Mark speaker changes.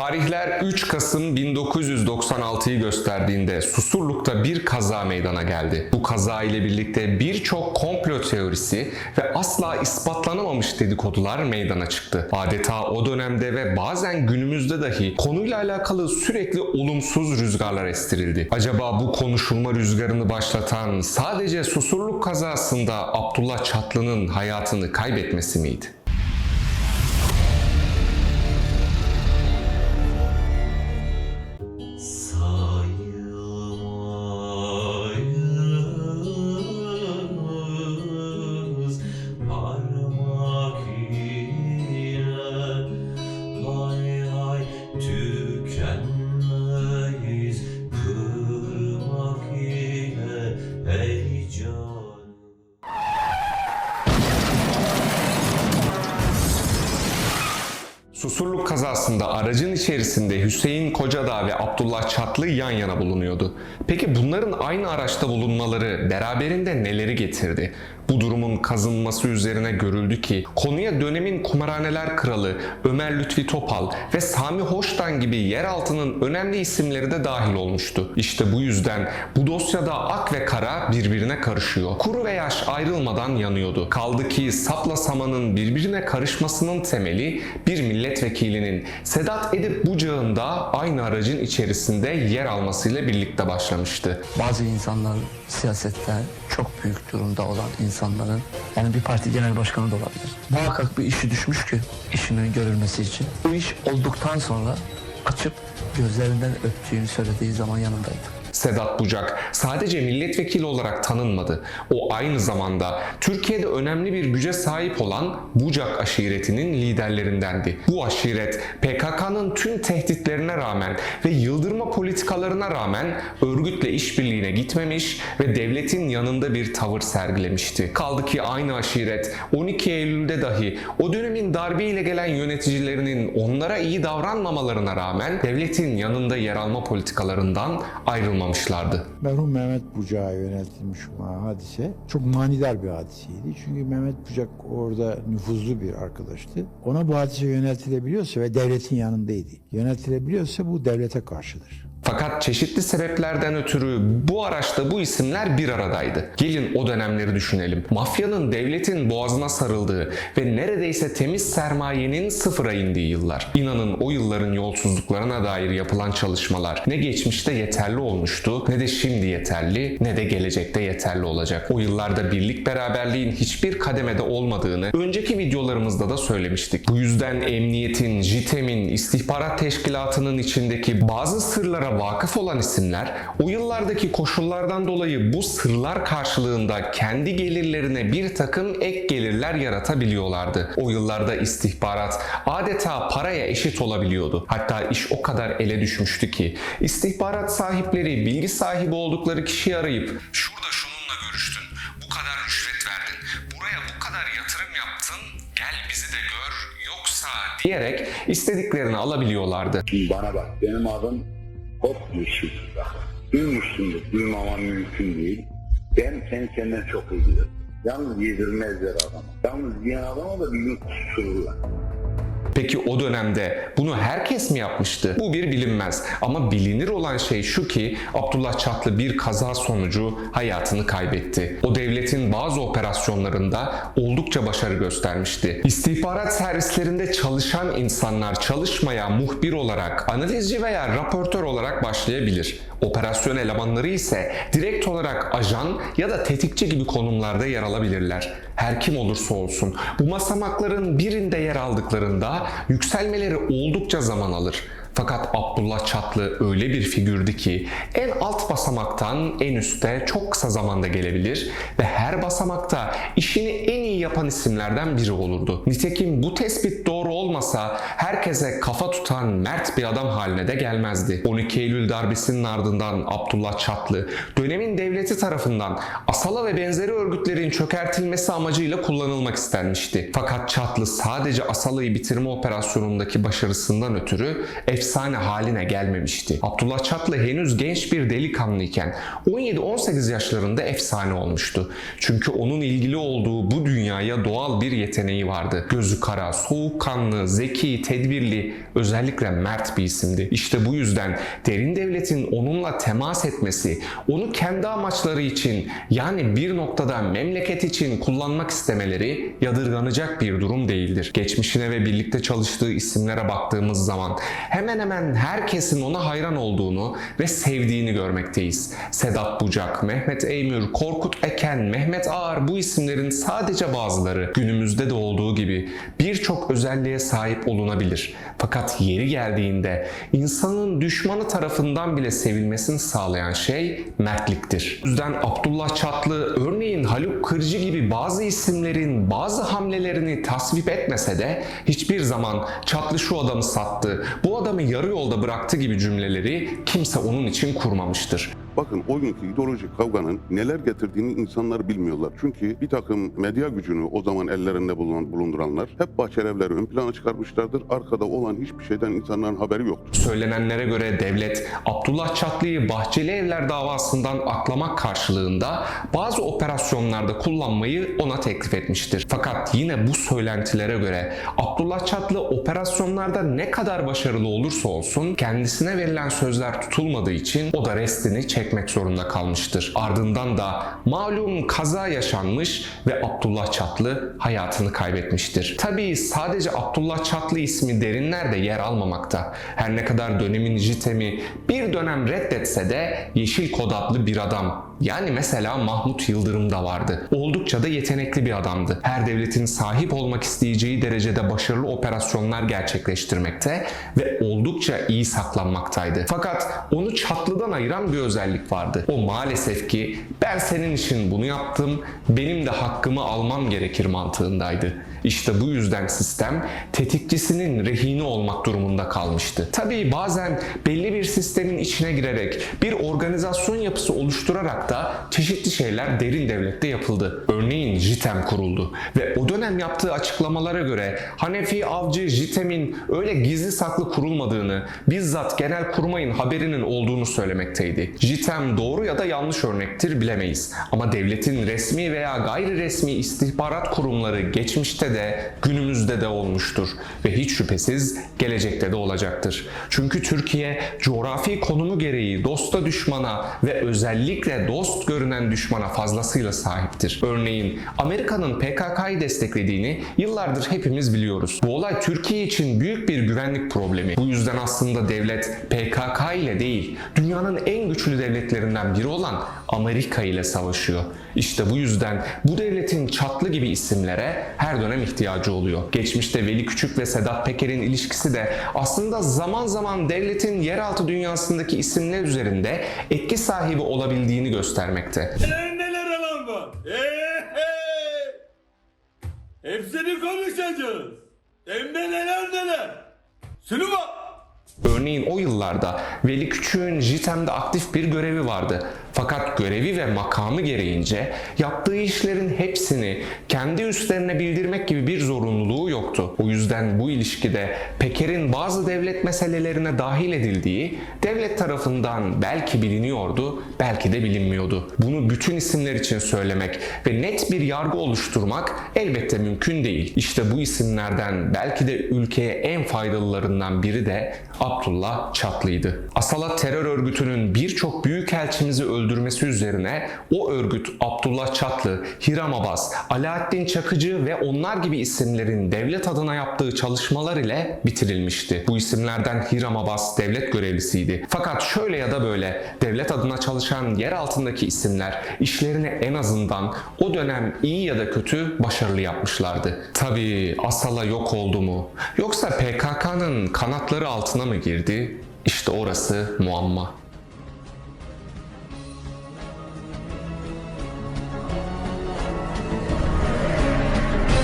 Speaker 1: Tarihler 3 Kasım 1996'yı gösterdiğinde Susurluk'ta bir kaza meydana geldi. Bu kaza ile birlikte birçok komplo teorisi ve asla ispatlanamamış dedikodular meydana çıktı. Adeta o dönemde ve bazen günümüzde dahi konuyla alakalı sürekli olumsuz rüzgarlar estirildi. Acaba bu konuşulma rüzgarını başlatan sadece Susurluk kazasında Abdullah Çatlı'nın hayatını kaybetmesi miydi? Kazasında aracın içerisinde Hüseyin Kocadağ ve Abdullah Çatlı yan yana bulunuyordu. Peki bunların aynı araçta bulunmaları beraberinde neleri getirdi? Bu durumun kazınması üzerine görüldü ki konuya dönemin kumarhaneler kralı Ömer Lütfi Topal ve Sami Hoştan gibi yeraltının önemli isimleri de dahil olmuştu. İşte bu yüzden bu dosyada ak ve kara birbirine karışıyor. Kuru ve yaş ayrılmadan yanıyordu. Kaldı ki sapla samanın birbirine karışmasının temeli bir milletvekilinin Sedat Edip Bucağ'ın aynı aracın içerisinde yer almasıyla birlikte başlamıştı.
Speaker 2: bazı insanlar siyasette çok büyük durumda olan insanların yani bir parti genel başkanı da olabilir. Muhakkak bir işi düşmüş ki işinin görülmesi için. Bu iş olduktan sonra açıp gözlerinden öptüğünü söylediği zaman yanındaydı.
Speaker 1: Sedat Bucak sadece milletvekili olarak tanınmadı. O aynı zamanda Türkiye'de önemli bir güce sahip olan Bucak aşiretinin liderlerindendi. Bu aşiret PKK'nın tüm tehditlerine rağmen ve yıldırma politikalarına rağmen örgütle işbirliğine gitmemiş ve devletin yanında bir tavır sergilemişti. Kaldı ki aynı aşiret 12 Eylül'de dahi o dönemin darbeyle gelen yöneticilerinin onlara iyi davranmamalarına rağmen devletin yanında yer alma politikalarından ayrılmamışlardı.
Speaker 3: Merhum Mehmet Bucak'a yöneltilmiş olan hadise çok manidar bir hadiseydi. Çünkü Mehmet Bucak orada nüfuzlu bir arkadaştı. Ona bu hadise yöneltilebiliyorsa ve devletin yanındaydı. Yöneltilebiliyorsa bu devlete karşıdır.
Speaker 1: Fakat çeşitli sebeplerden ötürü bu araçta bu isimler bir aradaydı. Gelin o dönemleri düşünelim. Mafyanın devletin boğazına sarıldığı ve neredeyse temiz sermayenin sıfıra indiği yıllar. İnanın o yılların yolsuzluklarına dair yapılan çalışmalar ne geçmişte yeterli olmuştu ne de şimdi yeterli ne de gelecekte yeterli olacak. O yıllarda birlik beraberliğin hiçbir kademede olmadığını önceki videolarımızda da söylemiştik. Bu yüzden emniyetin, JITEM'in, istihbarat teşkilatının içindeki bazı sırlara vakıf olan isimler o yıllardaki koşullardan dolayı bu sırlar karşılığında kendi gelirlerine bir takım ek gelirler yaratabiliyorlardı. O yıllarda istihbarat adeta paraya eşit olabiliyordu. Hatta iş o kadar ele düşmüştü ki istihbarat sahipleri bilgi sahibi oldukları kişiyi arayıp şurada şununla görüştün, bu kadar rüşvet verdin, buraya bu kadar yatırım yaptın, gel bizi de gör yoksa diyerek istediklerini alabiliyorlardı.
Speaker 4: Bana bak benim adım Hop Yeşil. Bak duymuşsundur duymaman mümkün değil. Ben seni senden çok iyi bilirim. Yalnız yedirmezler adamı. Yalnız yiyen adama da bir gün kusururlar.
Speaker 1: Peki o dönemde bunu herkes mi yapmıştı? Bu bir bilinmez. Ama bilinir olan şey şu ki Abdullah Çatlı bir kaza sonucu hayatını kaybetti. O devletin bazı operasyonlarında oldukça başarı göstermişti. İstihbarat servislerinde çalışan insanlar çalışmaya muhbir olarak, analizci veya raportör olarak başlayabilir. Operasyon elemanları ise direkt olarak ajan ya da tetikçi gibi konumlarda yer alabilirler. Her kim olursa olsun bu basamakların birinde yer aldıklarında yükselmeleri oldukça zaman alır. Fakat Abdullah Çatlı öyle bir figürdü ki en alt basamaktan en üste çok kısa zamanda gelebilir ve her basamakta işini en iyi yapan isimlerden biri olurdu. Nitekim bu tespit doğru olmasa herkese kafa tutan mert bir adam haline de gelmezdi. 12 Eylül darbesinin ardından Abdullah Çatlı dönemin devleti tarafından Asala ve benzeri örgütlerin çökertilmesi amacıyla kullanılmak istenmişti. Fakat Çatlı sadece Asala'yı bitirme operasyonundaki başarısından ötürü efsane haline gelmemişti. Abdullah Çatlı henüz genç bir delikanlıyken 17-18 yaşlarında efsane olmuştu. Çünkü onun ilgili olduğu bu dünyaya doğal bir yeteneği vardı. Gözü kara, soğukkanlı, zeki, tedbirli, özellikle mert bir isimdi. İşte bu yüzden derin devletin onunla temas etmesi, onu kendi amaçları için yani bir noktada memleket için kullanmak istemeleri yadırganacak bir durum değildir. Geçmişine ve birlikte çalıştığı isimlere baktığımız zaman hemen hemen herkesin ona hayran olduğunu ve sevdiğini görmekteyiz. Sedat Bucak, Mehmet Eymür, Korkut Eken, Mehmet Ağar bu isimlerin sadece bazıları günümüzde de olduğu gibi birçok özelliğe sahip olunabilir. Fakat yeri geldiğinde insanın düşmanı tarafından bile sevilmesini sağlayan şey mertliktir. Bu yüzden Abdullah Çatlı örneğin Haluk Kırcı gibi bazı isimlerin bazı hamlelerini tasvip etmese de hiçbir zaman Çatlı şu adamı sattı, bu adamı yarı yolda bıraktı gibi cümleleri kimse onun için kurmamıştır.
Speaker 5: Bakın o günkü ideolojik kavganın neler getirdiğini insanlar bilmiyorlar. Çünkü bir takım medya gücünü o zaman ellerinde bulunan, bulunduranlar hep Bahçelievleri ön plana çıkarmışlardır. Arkada olan hiçbir şeyden insanların haberi yoktur.
Speaker 1: Söylenenlere göre devlet Abdullah Çatlı'yı Bahçeli Evler davasından aklamak karşılığında bazı operasyonlarda kullanmayı ona teklif etmiştir. Fakat yine bu söylentilere göre Abdullah Çatlı operasyonlarda ne kadar başarılı olursa olsun kendisine verilen sözler tutulmadığı için o da restini çekmek zorunda kalmıştır. Ardından da malum kaza yaşanmış ve Abdullah Çatlı hayatını kaybetmiştir. Tabii sadece Abdullah Çatlı ismi derinlerde yer almamakta. Her ne kadar dönemin JITEM'i bir dönem reddetse de Yeşil Kod adlı bir adam yani mesela Mahmut Yıldırım da vardı. Oldukça da yetenekli bir adamdı. Her devletin sahip olmak isteyeceği derecede başarılı operasyonlar gerçekleştirmekte ve oldukça iyi saklanmaktaydı. Fakat onu Çatlı'dan ayıran bir özellik vardı. O maalesef ki ben senin için bunu yaptım, benim de hakkımı almam gerekir mantığındaydı. İşte bu yüzden sistem tetikçisinin rehini olmak durumunda kalmıştı. Tabii bazen belli bir sistemin içine girerek bir organizasyon yapısı oluşturarak da çeşitli şeyler derin devlette yapıldı. Örneğin JITEM kuruldu ve o dönem yaptığı açıklamalara göre Hanefi Avcı JITEM'in öyle gizli saklı kurulmadığını, bizzat genel kurmayın haberinin olduğunu söylemekteydi. JITEM doğru ya da yanlış örnektir bilemeyiz. Ama devletin resmi veya gayri resmi istihbarat kurumları geçmişte de günümüzde de olmuştur ve hiç şüphesiz gelecekte de olacaktır. Çünkü Türkiye coğrafi konumu gereği dosta düşmana ve özellikle dost görünen düşmana fazlasıyla sahiptir. Örneğin Amerika'nın PKK'yı desteklediğini yıllardır hepimiz biliyoruz. Bu olay Türkiye için büyük bir güvenlik problemi. Bu yüzden aslında devlet PKK ile değil, dünyanın en güçlü devletlerinden biri olan Amerika ile savaşıyor. İşte bu yüzden bu devletin çatlı gibi isimlere her dönem ihtiyacı oluyor. Geçmişte Veli Küçük ve Sedat Peker'in ilişkisi de aslında zaman zaman devletin yeraltı dünyasındaki isimler üzerinde etki sahibi olabildiğini göstermekte.
Speaker 6: Neler neler alan var. Hey, hey. Hepsini konuşacağız. Hem de neler neler. Bak.
Speaker 1: Örneğin o yıllarda Veli Küçük'ün JITEM'de aktif bir görevi vardı. Fakat görevi ve makamı gereğince yaptığı işlerin hepsini kendi üstlerine bildirmek gibi bir zorunluluğu yoktu. O yüzden bu ilişkide Peker'in bazı devlet meselelerine dahil edildiği devlet tarafından belki biliniyordu, belki de bilinmiyordu. Bunu bütün isimler için söylemek ve net bir yargı oluşturmak elbette mümkün değil. İşte bu isimlerden belki de ülkeye en faydalılarından biri de Abdullah Çatlı'ydı. Asalat terör örgütünün birçok büyükelçimizi öldürmesi üzerine o örgüt Abdullah Çatlı, Hiram Abbas, Alaaddin Çakıcı ve onlar gibi isimlerin devlet adına yaptığı çalışmalar ile bitirilmişti. Bu isimlerden Hiram Abbas devlet görevlisiydi. Fakat şöyle ya da böyle devlet adına çalışan yer altındaki isimler işlerini en azından o dönem iyi ya da kötü başarılı yapmışlardı. Tabii Asala yok oldu mu? Yoksa PKK'nın kanatları altına mı girdi? İşte orası muamma.